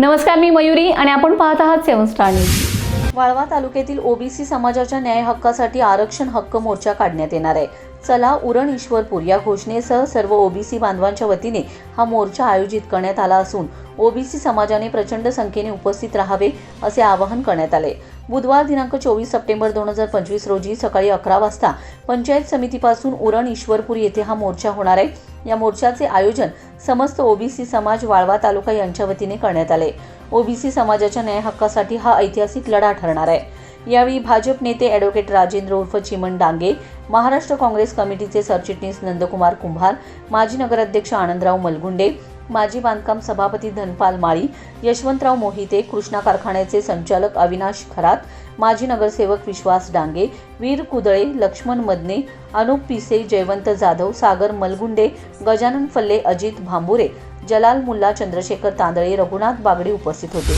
नमस्कार मी मयुरी आणि आपण पाहत आहात सेवन स्टार न्यूज. वाळवा तालुक्यातील ओबीसी समाजाच्या न्याय हक्कासाठी आरक्षण हक्क मोर्चा काढण्यात येणार आहे. चला उरण ईश्वरपूर या घोषणेसह सर्व ओबीसी बांधवांच्या वतीने हा मोर्चा आयोजित करण्यात आला असून ओबीसी समाजाने प्रचंड संख्येने उपस्थित राहावे असे आवाहन करण्यात आले. बुधवार दिनांक चोवीस सप्टेंबर दोन हजार पंचवीस रोजी सकाळी अकरा वाजता पंचायत समितीपासून उरण ईश्वरपूर येथे हा मोर्चा होणार आहे. या मोर्चाचे आयोजन समस्त ओबीसी समाज वाळवा तालुका यांच्या वतीने करण्यात आले. ओबीसी समाजाच्या न्याय हक्कासाठी हा ऐतिहासिक लढा ठरणार आहे. यावेळी भाजप नेते ॲडव्होकेट राजेंद्र उर्फ चिमण डांगे महाराष्ट्र काँग्रेस कमिटीचे सरचिटणीस नंदकुमार कुंभार माजी नगराध्यक्ष आनंदराव मलगुंडे माजी बांधकाम सभापती धनपाल माळी यशवंतराव मोहिते कृष्णा कारखान्याचे संचालक अविनाश खरात माजी नगरसेवक विश्वास डांगे वीर कुदळे लक्ष्मण मदने अनुप पिसे जयवंत जाधव सागर मलगुंडे गजानन फल्ले अजित भांबुरे जलाल मुल्ला चंद्रशेखर तांदळे रघुनाथ बागडे उपस्थित होते.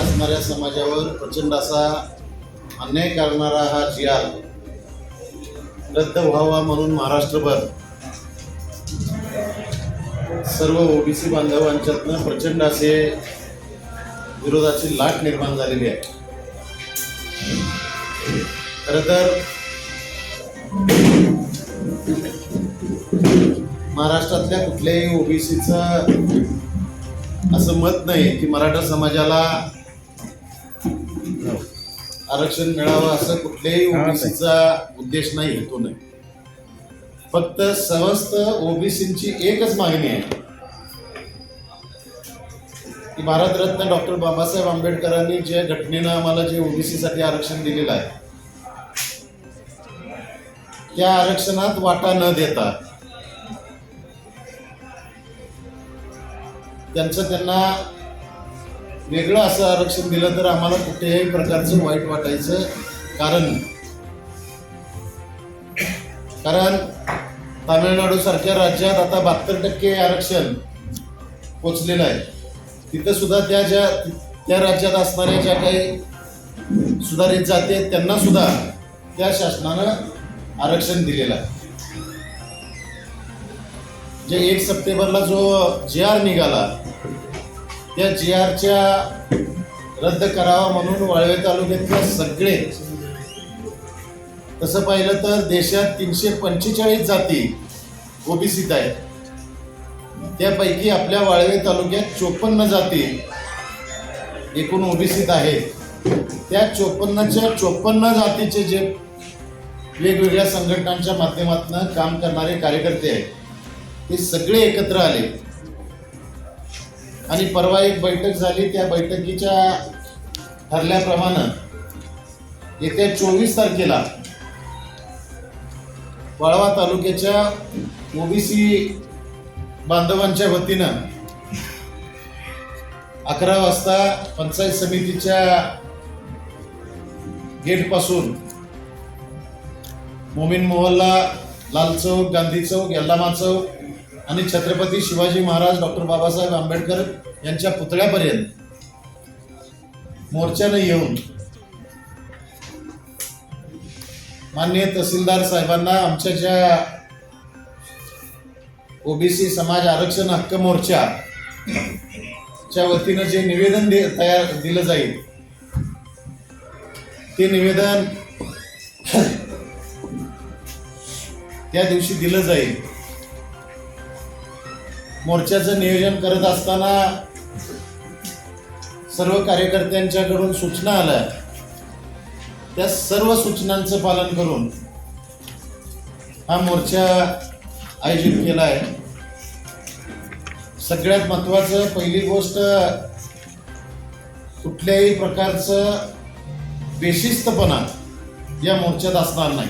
असणाऱ्या समाजावर प्रचंड असा अन्याय करणारा हा जी आर रद्द व्हावा म्हणून महाराष्ट्रभर सर्व ओबीसी बांधवांच्यातनं प्रचंड असे विरोधाची लाट निर्माण झालेली आहे. खरं तर महाराष्ट्रातल्या कुठल्याही ओबीसीचं असं मत नाही की मराठा समाजाला आरक्षण मिळावं असं कुठल्याही ओबीसीचा उद्देश नाही हेतू नाही. फक्त समस्त ओबीसींची एकच मागणी आहे. की भारतरत्न डॉक्टर बाबासाहेब आंबेडकरांनी ज्या घटनेनं आम्हाला जे ओबीसीसाठी आरक्षण दिलेलं आहे त्या आरक्षणात वाटा न देता त्यांचं त्यांना वेगळं असं आरक्षण दिलं तर आम्हाला कुठल्याही प्रकारचं वाईट वाटायचं कारण कारण तामिळनाडू सारख्या राज्यात आता बहात्तर टक्के आरक्षण पोचलेलं आहे. तिथं सुद्धा त्या ज्या त्या राज्यात असणाऱ्या ज्या काही सुधारित जाती आहेत त्यांना सुद्धा त्या शासनानं आरक्षण दिलेलं आहे. जे एक सप्टेंबरला जो जे आर निघाला त्या जी आरच्या रद्द करावा म्हणून वाळवे तालुक्यातले सगळे तसं पाहिलं तर देशात तीनशे पंचेचाळीस जाती ओबीसीत आहेत. त्यापैकी आपल्या वाळवे तालुक्यात चोपन्न जाती एकूण ओबीसीत आहेत. त्या चोपन्नच्या चोपन्न जातीचे जे वेगवेगळ्या संघटनांच्या माध्यमातून काम करणारे कार्यकर्ते आहेत ते सगळे एकत्र आले. आणि परवा एक बैठक झाली त्या बैठकीच्या ठरल्याप्रमाणे येत्या चोवीस तारखेला वाळवा तालुक्याच्या ओबीसी बांधवांच्या वतीनं अकरा वाजता पंचायत समितीच्या गेटपासून मोमीन मोहल्ला लाल चौक गांधी चौक यल्लामा चौक आणि छत्रपती शिवाजी महाराज डॉक्टर बाबासाहेब आंबेडकर यांच्या पुतळ्यापर्यंत मोर्चानं येऊन माननीय तहसीलदार साहेबांना आमच्या ज्या ओबीसी समाज आरक्षण हक्क मोर्चा च्या वतीनं जे निवेदन दे तयार दिलं जाईल ते निवेदन त्या दिवशी दिलं जाईल. मोर्चाचं नियोजन करत असताना सर्व कार्यकर्त्यांच्याकडून सूचना आल्या. त्या सर्व सूचनांचं पालन करून हा मोर्चा आयोजित केला आहे सगळ्यात महत्त्वाचं पहिली गोष्ट कुठल्याही प्रकारचं बेशिस्तपणा या मोर्चात असणार नाही.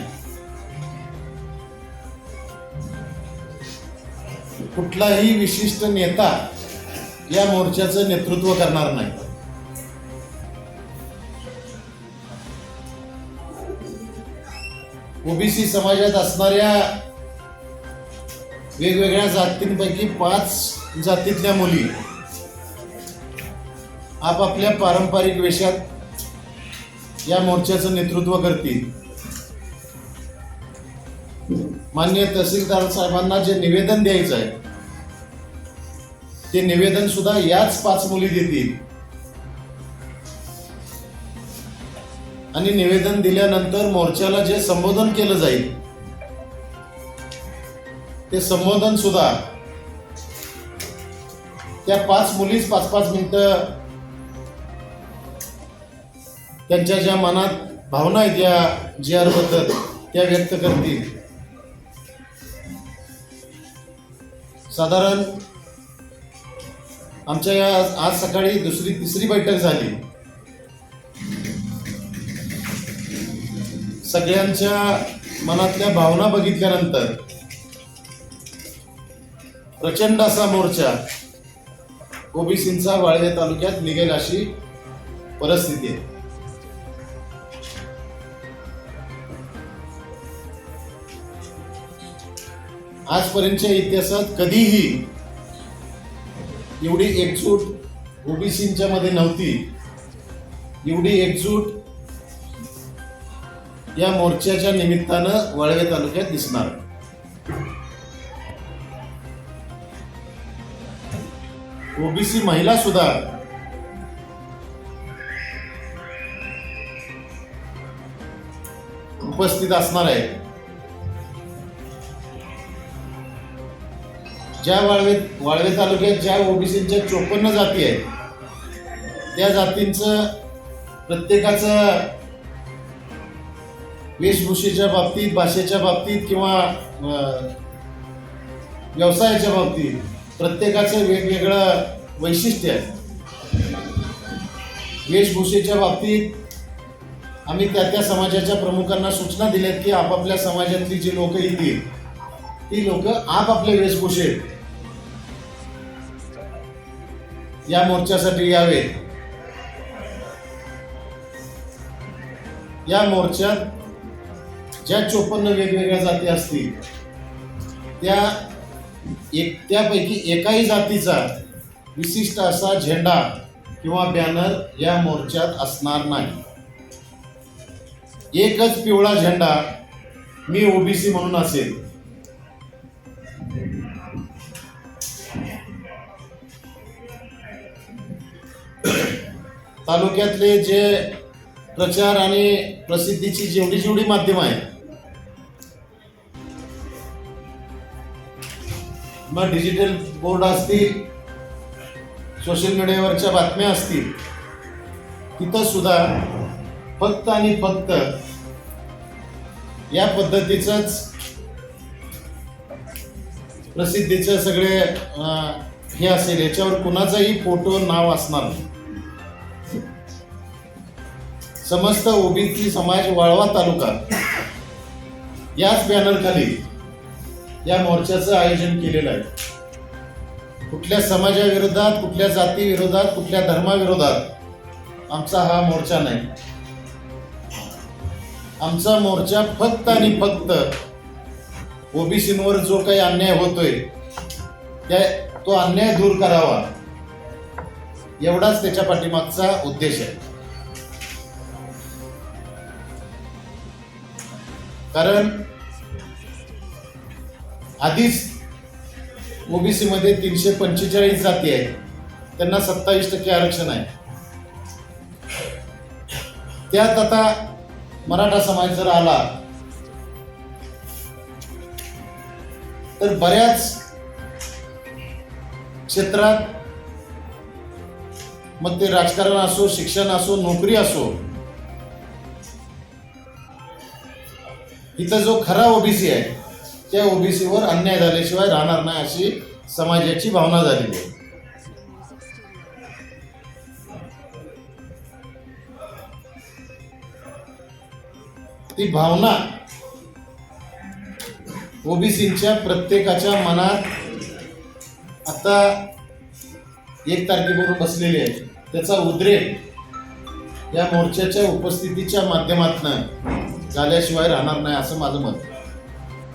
कुठलाही विशिष्ट नेता या मोर्चाचं नेतृत्व करणार नाही. ओबीसी समाजात असणाऱ्या वेगवेगळ्या जातींपैकी पाच जातीतल्या मुली आपापल्या पारंपरिक वेशात या मोर्चाचं नेतृत्व करतील. मान्य तहसीलदार साहेबांना जे निवेदन द्यायचं आहे ते निवेदन सुद्धा याच पाच मुली देतील. आणि निवेदन दिल्यानंतर मोर्चाला जे संबोधन केलं जाईल ते संबोधन सुद्धा. त्या पाच मुलीच पाच पाच मिनिटं त्यांच्या ज्या मनात भावना आहेत या जी आरबद्दल त्या व्यक्त करतील. साधारण आमच्या या आज सकाळी दुसरी तिसरी बैठक झाली. सगळ्यांच्या मनातल्या भावना बघितल्यानंतर प्रचंड असा मोर्चा ओबीसींचा वाळवे तालुक्यात निघेल अशी परिस्थिती आहे. आजपर्यंतच्या इतिहासात कधीही एवढी एकजूट ओबीसींच्या मध्ये नव्हती. एवढी एकजूट या मोर्चाच्या निमित्तानं वाळवे तालुक्यात दिसणार. ओबीसी महिला सुद्धा उपस्थित असणार आहे. ज्या वाळवे वाळवे तालुक्यात ज्या ओबीसीच्या चोपन्न जाती आहेत त्या जातींचं प्रत्येकाचं वेशभूषेच्या बाबतीत भाषेच्या बाबतीत किंवा व्यवसायाच्या बाबतीत प्रत्येकाचं वेगवेगळं वैशिष्ट्य आहे. वेशभूषेच्या बाबतीत आम्ही त्या त्या समाजाच्या प्रमुखांना सूचना दिल्यात की आपापल्या समाजातली जी लोक येतील ती लोक आपापल्या वेशभूषेत या मोर्चासाठी यावेत. या मोर्चात ज्या चोपन्न वेगवेगळ्या जाती असतील त्या एक त्यापैकी एकाही जातीचा विशिष्ट असा झेंडा किंवा बॅनर या मोर्चात असणार नाही. एकच पिवळा झेंडा मी ओबीसी म्हणून असेल. तालुक्यातले जे प्रचार आणि प्रसिद्धीची जेवढी जेवढी माध्यम आहेत मग डिजिटल बोर्ड असतील सोशल मीडियावरच्या बातम्या असतील तिथं सुद्धा फक्त आणि फक्त या पद्धतीचंच प्रसिद्धीचं सगळे हे असेल याच्यावर कुणाचाही फोटो नाव असणार नाही. समस्त ओबीसी समाज वाळवा तालुका याच बॅनरखाली या मोर्चाचं आयोजन केलेलं आहे. कुठल्या समाजाविरोधात कुठल्या जातीविरोधात कुठल्या धर्माविरोधात आमचा हा मोर्चा नाही. आमचा मोर्चा फक्त आणि फक्त ओबीसींवर जो काही अन्याय होतोय त्या तो अन्याय दूर करावा एवढाच त्याच्या पाठीमागचा उद्देश आहे. कारण आधीच ओबीसी मध्ये तीनशे पंचेचाळीस जाती आहेत. त्यांना सत्तावीस टक्के आरक्षण आहे. त्यात आता मराठा समाज जर आला तर बऱ्याच क्षेत्रात मग ते राजकारण असो शिक्षण असो नोकरी असो इथं जो खरा ओबीसी आहे त्या ओबीसीवर अन्याय झाल्याशिवाय राहणार नाही अशी समाजाची भावना झालेली आहे. ती भावना ओबीसींच्या प्रत्येकाच्या मनात आता एक तारखेबरोबर बसलेली आहे. त्याचा उद्रेक या मोर्चाच्या उपस्थितीच्या माध्यमातून झाल्याशिवाय राहणार नाही असं माझं मत